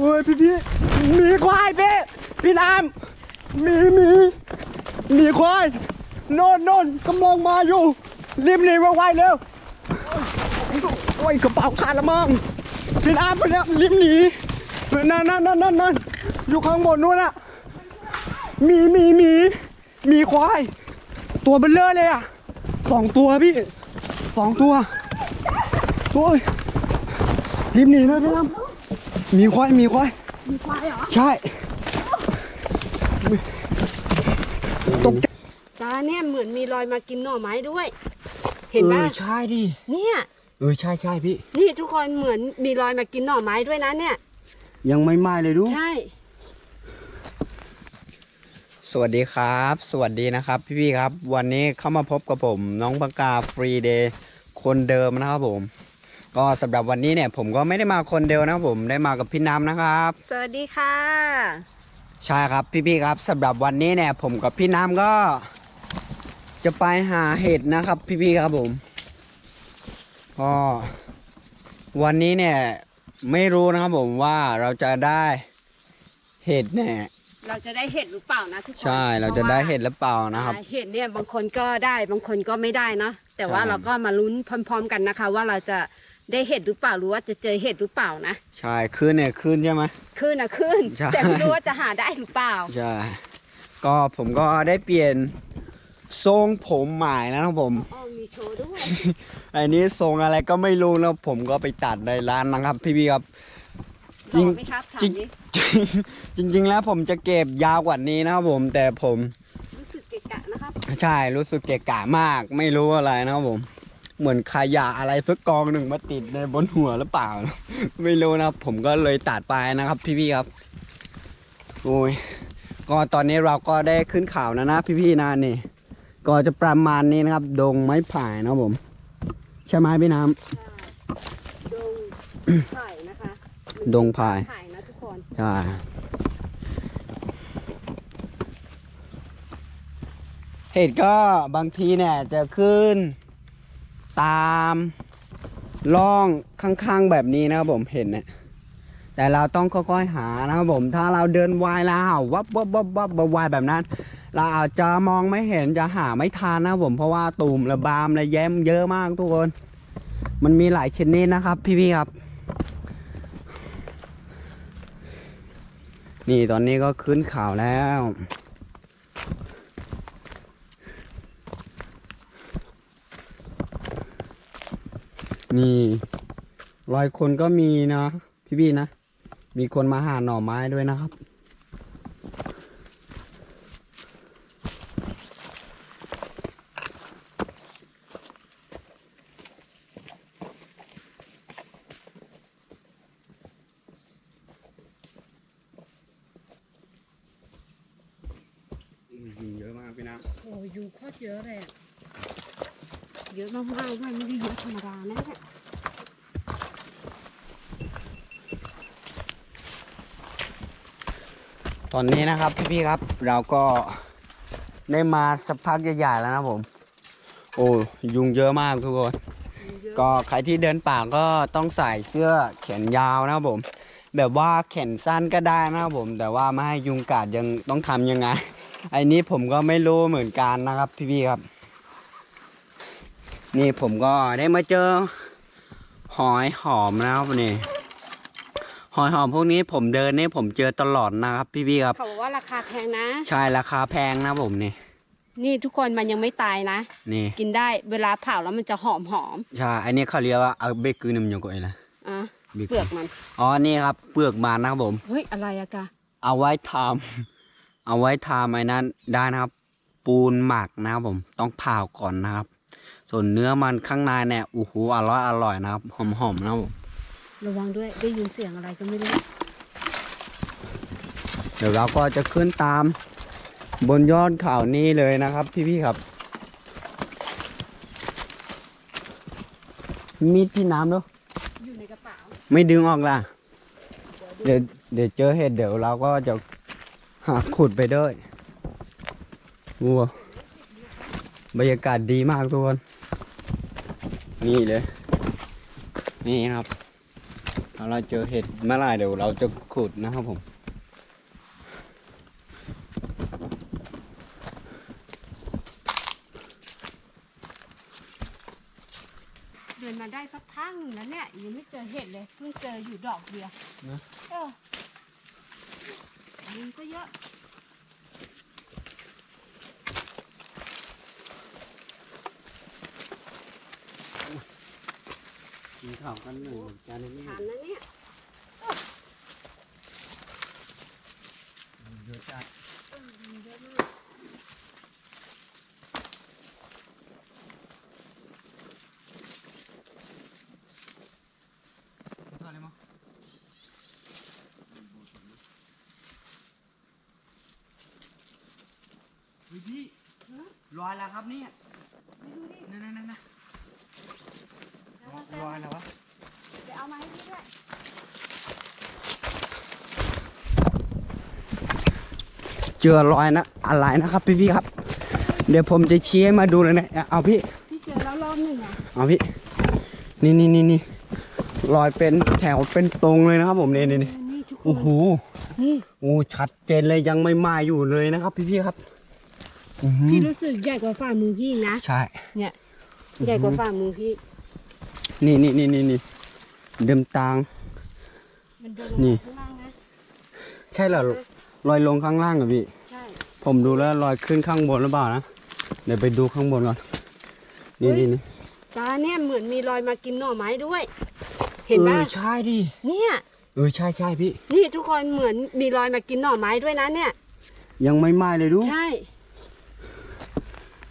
โอ้ยพี่พี่หมีควายพี่พี่น้ำหมีหมีหมีควายโน่นโน่นกำลังมาอยู่รีบหนีไวๆเร็วโอ้ยกระเป๋าขาดละมั้งพี่น้ำไปแล้วรีบหนีนั่นนั่นนั่นนั่นนั่นอยู่ข้างบนนู้นอะมีมีมีมีควาย ตัวเบลเลอร์เลยอะสองตัวพี่สองตัวโอ้ยรีบหนีเลยพี่น้ำ มีควายมีควายมีควายเหรอ ใช่ตกใจตาเนี่ยเหมือนมีรอยมากินหน่อไม้ด้วย เห็นเอปะอใช่ดิเนี่ยเออใช่ใช่พี่ นี่ทุกคนเหมือนมีรอยมากินหน่อไม้ด้วยนะเนี่ย ยังไม่ไหม้เลยดู ใช่ สวัสดีครับ สวัสดีนะครับพี่ๆครับ วันนี้เข้ามาพบกับผม น้องบังกาฟรีเดย์คนเดิมนะครับผม ก็สำหรับวันนี้เนี่ยผมก็ไม่ได้มาคนเดียวนะครับผมได้มากับพี่น้ำนะครับ สวัสดีค่ะ ใช่ครับพี่ๆครับสำหรับวันนี้เนี่ย ผมกับพี่น้ำก็ จะไปหาเห็ดนะครับ พี่ๆครับผมก็วันนี้เนี่ย ไม่รู้นะครับผมว่าเราจะได้เห็ดเนี่ยเราจะได้เห็ดหรือเปล่านะทุกคนใช่เราจะได้เห็ดพหรือเปล่าราะว่านะครับอ่าเห็ดเนี่ยบางคนก็ได้บางคนก็ไม่ได้เนอะแต่ว่าใช่เราก็มาลุ้นพร้อม ๆ กันนะคะ ว่าเราจะ ได้เห็ดหรือเปล่าหรือว่าจะเจอเห็ดหรือเปล่านะใช่ขึ้นเนี่ยขึ้นใช่ไหม ขึ้นนะขึ้น ใช่ แต่ไม่รู้ว่าจะหาได้หรือเปล่า ใช่ก็ผมก็ได้เปลี่ยนทรงผมใหม่นะครับผม อ๋อมีโชว์ด้วยอันนี้ทรงอะไรก็ไม่รู้นะผมก็ไปตัดในร้านนะครับ พี่ๆครับหจริล่องไหมครับถามจริงดิจริง จริง ๆ แล้วผมจะเก็บยาวกว่านี้นะครับผม แต่ผมรู้สึกเกะกะนะครับใช่รู้สึกเกะกะมาก ไม่รู้อะไรนะครับผม เหมือนขยะอะไรสักกองหนึ่งมาติดในบนหัวหรือเปล่า ไม่รู้นะครับ ผมก็เลยตัดไปนะครับ พี่ๆครับ โอ้ยก็ตอนนี้เราก็ได้ขึ้นข่าวนะนะ พี่ๆนะนี่ ก็จะประมาณนี้นะครับ ดงไม้ไผ่นะครับผม ใช่ไหมพี่น้ำดงไผ่นะคะดงไผ่ไผ่นะทุกคนใช่เห็ดก็บางทีเนี่ยจะขึ้น ตามร่องข้างๆแบบนี้นะครับผมเห็นเนี่ยแต่เราต้องค่อยๆหานะครับผม ถ้าเราเดินวายแล้ววับวับวับวับวายแบบนั้น เราอาจจะมองไม่เห็นจะหาไม่ทันนะครับผมเพราะว่าตูมระบามระแย้มเยอะมากทุกคน มันมีหลายชนิดนะครับ พี่ๆครับ นี่ตอนนี้ก็ขึ้นข่าวแล้ว นี่รอยคนก็มีนะพี่ๆนะ มีคนมาหาหน่อไม้ด้วยนะครับ เยอะมากพี่นะโอ้ยุงโคตรเยอะเลยอะ เยอะมากๆด้วยไม่ได้เยอะธรรมดานะเนี่ยตอนนี้นะครับพี่ๆครับ เราก็ได้มาสักพักใหญ่ๆแล้วนะครับผม โอ้ยุงเยอะมากทุกคนยุงเยอะก็ใครที่เดินป่าก็ต้องใส่เสื้อแขนยาวนะครับผม แบบว่าแขนสั้นก็ได้นะครับผม แต่ว่าไม่ให้ยุงกัดยังต้องทำยังไงไอ้นี้ผมก็ไม่รู้เหมือนกันนะครับพี่ๆครับ นี่ผมก็ได้มาเจอ หอยหอมนะครับนี่หอยหอมพวกนี้ผมเดินนี่ผมเจอตลอดนะครับ พี่ๆครับเขาบอกว่าราคาแพงนะ ใช่ราคาแพงนะครับผมนี่ นี่ทุกคนมันยังไม่ตายนะนี่ กินได้เวลาเผาแล้วมันจะหอมหอมใช่อันนี้เขาเรียกว่าเอาเบกคือน้ำยงกุยนะๆอะเบเปลือกมันอ๋อนี่ครับเปลือกมันนะครับผมเฮ้ยอะไรอะกะเอาไว้ทำเอาไว้ทำไอ้นั้นได้นะครับ ปูนหมักนะครับผม ต้องเผาก่อนนะครับ ส่วนเนื้อมันข้างในเนี่ยโอ้โหอร่อยอร่อยนะครับ หอมๆนะครับผมระวังด้วยได้ยินเสียงอะไรก็ไม่รู้เดี๋ยวเราก็จะขึ้นตาม บนยอดเขานี้เลยนะครับ พี่ๆครับ มีดพี่น้ำด้วยอยู่ในกระเป๋าไม่ดึงออกล่ะ เดี๋ยวเดี๋ยวเจอเห็ดเดี๋ยวเราก็จะหาขุดไปด้วยวัวบรรยากาศดีมากทุกคน นี่เลย นี่ครับเราเจอเห็ดเมื่อไรเดี๋ยวเราจะขุดนะครับผม เดินมาได้สักพักหนึ่งแล้วเนี่ยยังไม่เจอเห็ดเลยเพิ่งเจออยู่ดอกเดียว นะ เออลิงก็เยอะ กินข้าวกันหนึ่งจานนี้ทานแล้วเนี่ยเยอะจัดเออลิงเยอะมากอะไรมั้งเฮ้ยพี่ฮะลอยแล้วครับเนี่ย ไปดูดิ นั่นนั่นนั่น แล้วว่าแซ ลอย ม แล้ววะ เดี๋ยวเอามาให้พี่ด้วย เจอรอยนะอะไรนะครับพี่พี่ๆครับ เดี๋ยวผมจะชี้ให้มาดูเลยนะเอาพี่พี่เจอแล้วรอบหนึ่งอะเอาพี่นี่นี่นี่นี่รอยเป็นแถวเป็นตรงเลยนะครับ ผมนี่นี่นี่นี่ทุกคโอ้นโหนี่โอ้ชัดเจนเลยยังไม่มาอยู่เลยนะครับ พี่พี่ๆครับอื้อหือพี่รู้สึกใหญ่กว่าฝ่ามือพี่อีกนะ ใช่ เนี่ยใหญ่กว่าฝ่ามือพี่ นี่นี่นี่นี่นี่เดิมตาง มันเดินนี่ลงมาข้างล่างนะใช่เหรอ รอยลงข้างล่างเหรอพี่ ใช่ ผมดูแล้วรอยขึ้นข้างบนหรือเปล่านะ เดี๋ยวไปดูข้างบนก่อน นี่นี่นี่ตาเนี่ยเหมือนมีรอยมากินหน่อไม้ด้วย เห็นเอปะอใช่ดิ เนี่ย เออใช่ใช่พี่ นี่ทุกคนเหมือนมีรอยมากินหน่อไม้ด้วยนะเนี่ย ยังไม่ไหม้เลยดู ใช่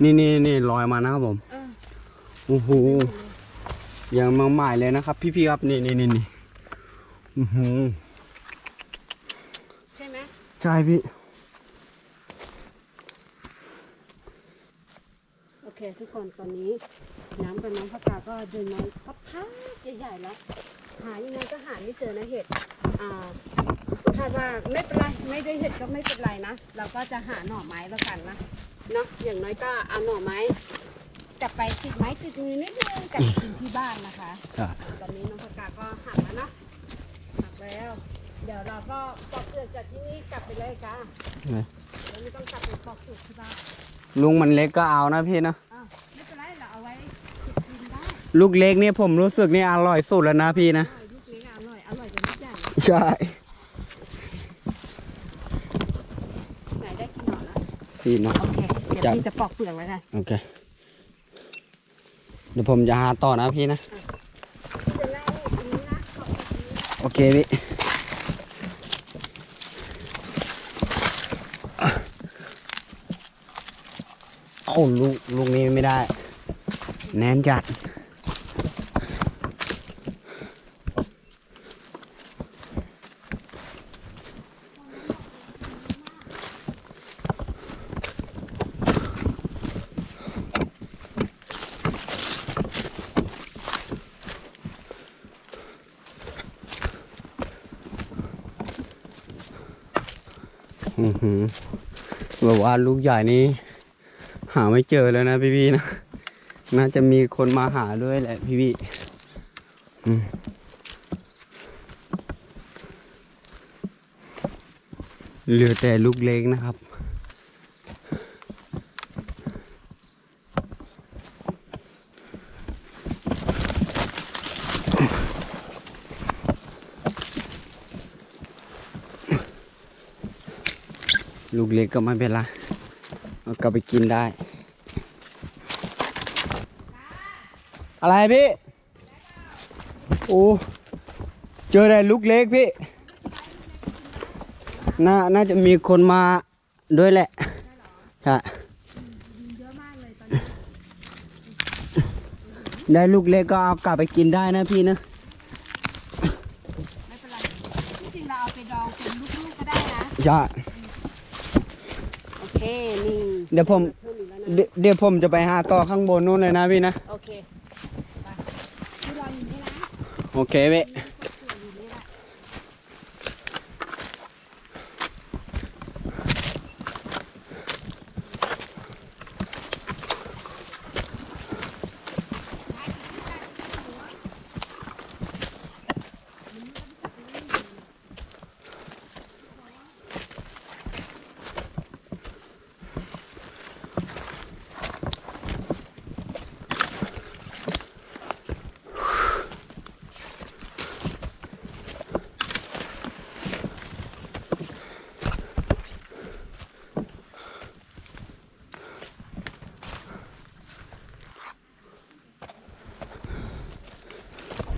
นี่นี่นี่ลอยมานะครับผม เออ โอ้โห ยังมาใหม่เลยนะครับ พี่พี่ๆครับ นี่นี่นี่นี่อื้อหือใช่ไหม ใช่พี่ โอเค ทุกคนตอนนี้ น้ำกับน้องพระกาก็เดินมาสักพักใหญ่ๆแล้ว หายังไงก็หาไม่เจอนะเห็ดอ่าคาดว่าไม่เป็นไรไม่ได้เห็ดก็ไม่เป็นไรนะ เราก็จะหาหน่อไม้แล้วกันนะเนาะอย่างน้อยก็เอาหน่อไม้กลับไปติดไม้ติดมือนิดนึงกลับไปกินที่บ้านนะคะครับตอนนี้น้องพกาก็หักแล้วเนาะหักแล้ว เดี๋ยวเราก็ปอกเปลือกจากที่นี่กลับไปเลยค่ะเราไม่ต้องกลับไปปอกเปลือกที่บ้านลุงมันเล็กก็เอานะพี่นะ อ้าวไม่เป็นไรเราเอาไว้ขุดกินได้ลูกเล็กเนี่ยผมรู้สึกนี่อร่อยสุดแล้วนะพี่นะอร่อยลูกเล็กอะอร่อยอร่อยกว่าลูกใหญ่นะใช่ ไหนได้กี่หน่อแล้วสี่เนาะ โอเคเดี๋ยวจับพี่จะปอกเปลือกแล้วกันโอเค เดี๋ยวผมจะหาต่อนะพี่นะ พี่จะไล่ตรงนี้นะปอกแบบนี้นะโอเคพี่ อ้ลูกลูกนี้ไม่ได้ แน่นจัด อือหือแบบว่าลูกใหญ่นี้าไม่เจอแล้วนะพี่ๆนะ น่าจะมีคนมาหาด้วยแหละพี่ๆอืมเหลือแต่ลูกเล็กนะครับ ลูกเล็กก็ไม่เป็นไร เอากลับไปกินได้ อะไรพี่ โอ้เจอแต่ลูกเล็กพี่ น่า น่าจะมีคนมาด้วยแหละใช่เยอะมากเลยตอนนี้ได้ลูกเล็กก็เอากลับไปกินได้นะพี่นะไม่เป็นไรที่จริงเราเอาไปดองเป็นลูกๆก็ได้นะใช่โอเคนี่เดี๋ยวผมเพิ่มอีกแล้วนะเดี๋ยวเดี๋ยวผมจะไปหาต่อข้างบนนู่นเลยนะพี่นะ โอเคไปพี่รออยู่นี่นะ โอ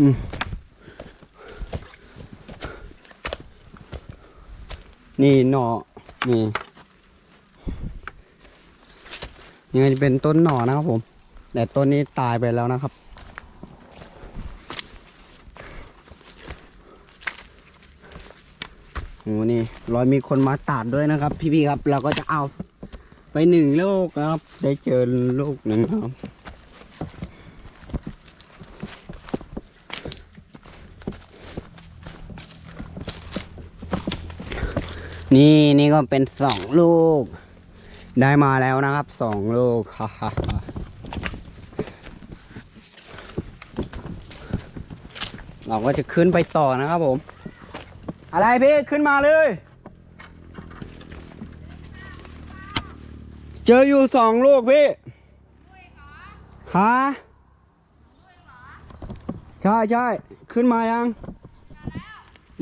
นี่หน่อนี่ยังไงจะเป็นต้นหน่อนะครับผม แต่ต้นนี้ตายไปแล้วนะครับ โอ้นี่รอยมีคนมาตัดด้วยนะครับ พี่ๆครับ เราก็จะเอาไปหนึ่งลูกนะครับ ได้เจอลูกหนึ่งครับ นี่นี่ก็เป็นสองลูก ได้มาแล้วนะครับสองลูกฮ่าฮ่าฮ่าเราก็จะขึ้นไปต่อนะครับผม อะไรพี่ ขึ้นมาเลย เจออยู่สองลูกพี่ฮะใช่ใช่ขึ้นมายัง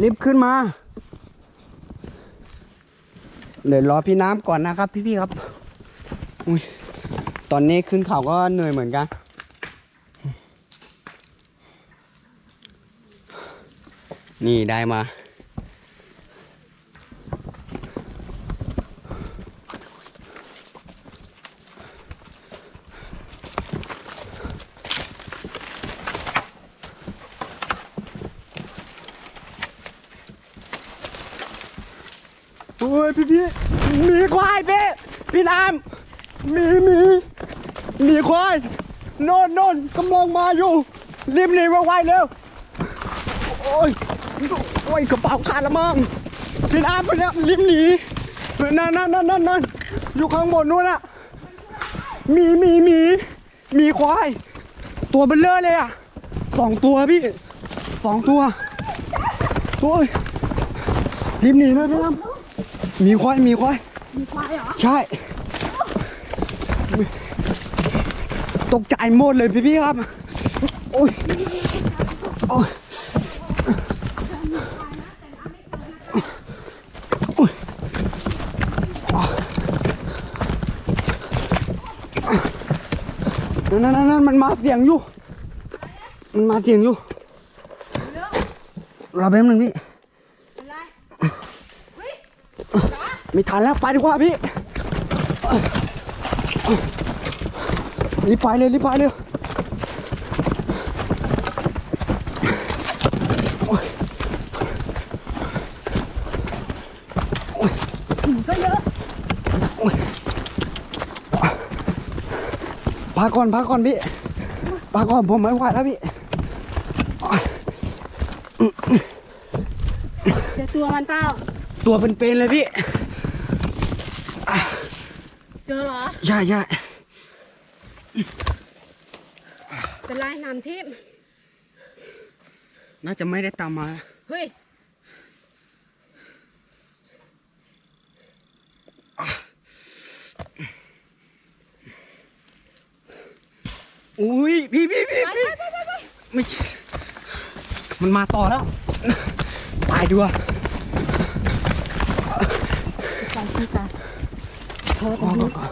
รีบขึ้นมา เดี๋ยวรอพี่น้ำก่อนนะครับ พี่ๆครับอุ้ยตอนนี้ขึ้นเขาก็เหนื่อยเหมือนกัน นี่ได้มา อ้ยพี่พี่หมีควายพี่พี่น้ำหมีหมีหมีควายโน่นโน่นกำลังมาอยู่รีบหนีไวๆเร็วโอ้ยโอ้ยกระเป๋าขาดละมั้งพี่น้ำพี่น้ำรีบหนีนั่นนั่นนั่นนั่นนั่นอยู่ข้างบนนู้นอะมีมีมีมีควาย ตัวเบลเลอร์เลยอะสองตัวพี่สองตัวโอ้ยรีบหนีเลยพี่น้ำ มีควายมีควาย มีควายเหรอ ใช่ ตกใจหมดเลยพี่พี่ๆครับโอ้ยโอ้ยโอ้ยนั่นนั่นนั่นมันมาเสียงอยู่ มันมาเสียงอยู่รอแป๊บนึงพี่ อะไรเฮ้ย ไม่ทันแล้ว ไปดีกว่าพี่รีบไปเลยรีบไปเลยก็เยอะพักก่อนพักก่อนพี่พักก่อนผมไม่ไหวแล้วพี่เจอตัวมันเปล่าตัวเป็นๆเลยพี่ เจอเหรอ ใช่ใช่เป็นไรน้ำทิพย์น่าจะไม่ได้ตามมา เฮ้ย อุ้ยพี่พี่พี่ไปพี่ไปไปไปไม่ใช่มันมาต่อแล้ว ตายดีกว่า ไปที่ตา เธอก่อนก่อนก่อน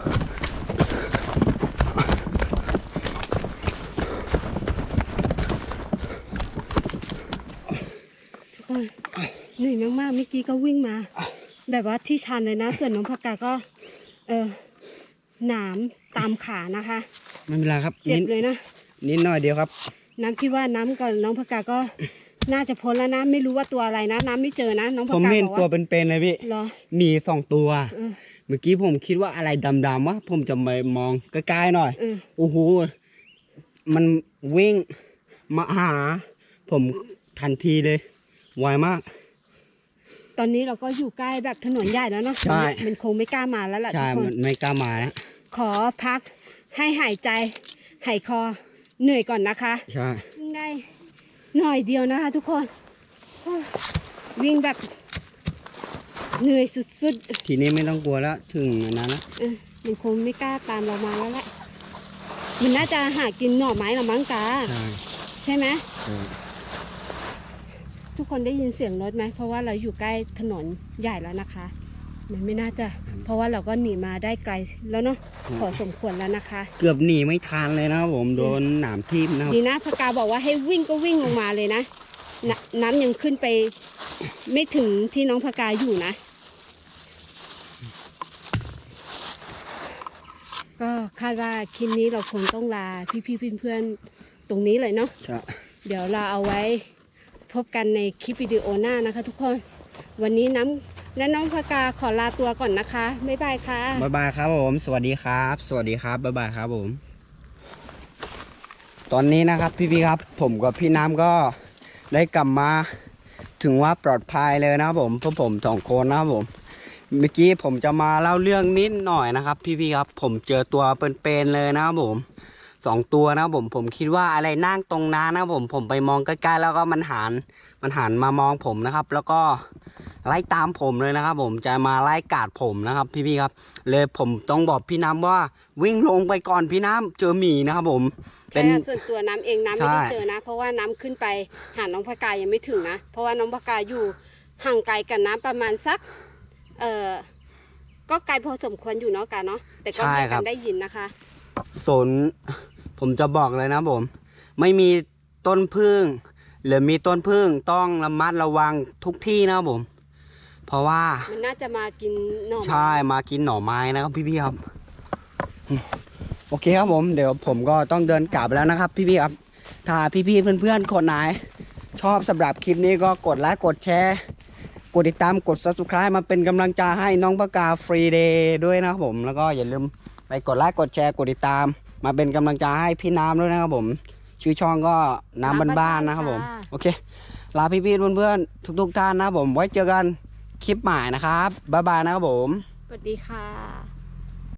เหนื่อยมากๆเมื่อกี้ก็วิ่งมา แบบว่าที่ชันเลยนะ ส่วนน้องผักกาก็ เออหนามตามขานะคะ ไม่เป็นไรครับเจ็บนิดเลยนะ นิดหน่อยเดียวครับ น้ำคิดว่าน้ำกับน้องผักกาก็น่าจะพ้นแล้วนะ ไม่รู้ว่าตัวอะไรนะ น้ำไม่เจอนะ น้องผัผกมกาเห็นบอกตัวว่าเป็นๆเลยพี่เหรอ มีสองตัว เออ เมื่อกี้ผมคิดว่าอะไรดำๆวะผมจะไปมองใกล้ๆหน่อยเออโอ้โห มันวิ่งมาหา ผมทันทีเลย ไวมาก ตอนนี้เราก็อยู่ใกล้แบบถนนใหญ่แล้วเนาะใช่ มันคงไม่กล้ามาแล้วล่ะทุใช่ กคมันนไม่กล้ามาแล้วขอพักให้หายใจหายคอเหนื่อยก่อนนะคะ ใช่ วิ่งได้หน่อยเดียวนะคะทุกคนโอ้ยวิ่งแบบ เหนื่อยสุดทีนี้ไม่ต้องกลัวแล้วถึงอันนั้นแล้วๆเออมันคงไม่กล้าตามเรามาแล้วแหละ มันน่าจะหากินหน่อไม้ละมั้งตาใช่ใช่ไหม ใช่ทุกคนได้ยินเสียงรถไหม เพราะว่าเราอยู่ใกล้ถนนใหญ่แล้วนะคะ มันไม่น่าจะ เพราะว่าเราก็หนีมาได้ไกลแล้วเนาะ พอสมควรแล้วนะคะ เกือบหนีไม่ทันเลยนะครับผมโดนหนามทิ่มนะครับ ดีนะพกาบอกว่าให้วิ่งก็วิ่งลงมาเลยนะนน้ำยังขึ้นไป ไม่ถึงที่น้องพกาอยู่นะ ก็คาดว่าคลิปนี้เราคงต้องลาพี่ๆเพื่อนๆตรงนี้เลยเนาะใช่เดี๋ยวเราเอาไว้พบกันในคลิปวิดีโอหน้านะคะ ทุกคน วันนี้น้ำและน้องพกาขอลาตัวก่อนนะคะ บ๊ายบายค่ะ บ๊ายบายครับผม สวัสดีครับ สวัสดีครับ บ๊ายบายครับผม ตอนนี้นะครับพี่ๆครับ ผมกับพี่น้ำก็ได้กลับมา ถึงว่าปลอดภัยเลยนะครับผมพวกผมสองคนนะครับผม เมื่อกี้ผมจะมาเล่าเรื่องนิดหน่อยนะครับ พี่ๆครับ ผมเจอตัวเป็นๆเลยนะครับผมสองตัวนะครับผมผมคิดว่าอะไรนั่งตรงนั้นนะครับผมผมไปมองใกล้ๆแล้วก็มันหันมันหันมามองผมนะครับ แล้วก็ไล่ตามผมเลยนะครับ ผมจะมาไล่กัดผมนะครับ พี่ๆครับ เลยผมต้องบอกพี่น้ำว่าวิ่งลงไปก่อนพี่น้ำเจอหมีนะครับผมใช่ค่ะส่วนตัวน้ำเองน้ำไม่ได้ใช่ เจอนะ เพราะว่าน้ำขึ้นไปหาน้องพกายังไม่ถึงนะ เพราะว่าน้องพกาอยู่ห่างไกลกันน้ำประมาณสัก เอ่อก็ไกลพอสมควรอยู่เนาะกันเนาะแต่ก็ใช่เรียกครักับ นได้ยินนะคะ สนผมจะบอกเลยนะผม ไม่มีต้นพึ่งหรือมีต้นพึ่งต้องระมัดระวังทุกที่นะครับผม เพราะว่ามันน่าจะมากินหน่อไม้ใช่มากินหน่อไม้นะครับพี่ๆครับ โอเคครับผมเดี๋ยวผมก็ต้องเดินกลับแล้วนะครับ พี่ๆครับถ้าพี่ๆเพื่อนๆคนไหนชอบสำหรับคลิปนี้ก็กดไลค์กดแชร์ กดติดตามกด subscribe มาเป็นกำลังใจให้น้องปากกาฟรีเดย์ด้วยนะครับผม แล้วก็อย่าลืมไปกดไลค์กดแชร์กดติดตาม มาเป็นกำลังใจให้พี่น้ำด้วยนะครับผม ชื่อช่องก็น้ำบ้านๆนะครับผม โอเค ลาพี่ๆเพื่อนๆทุกๆท่านนะครับผม ไว้เจอกันคลิปใหม่นะครับบ๊ายบายนะครับผม สวัสดีค่ะ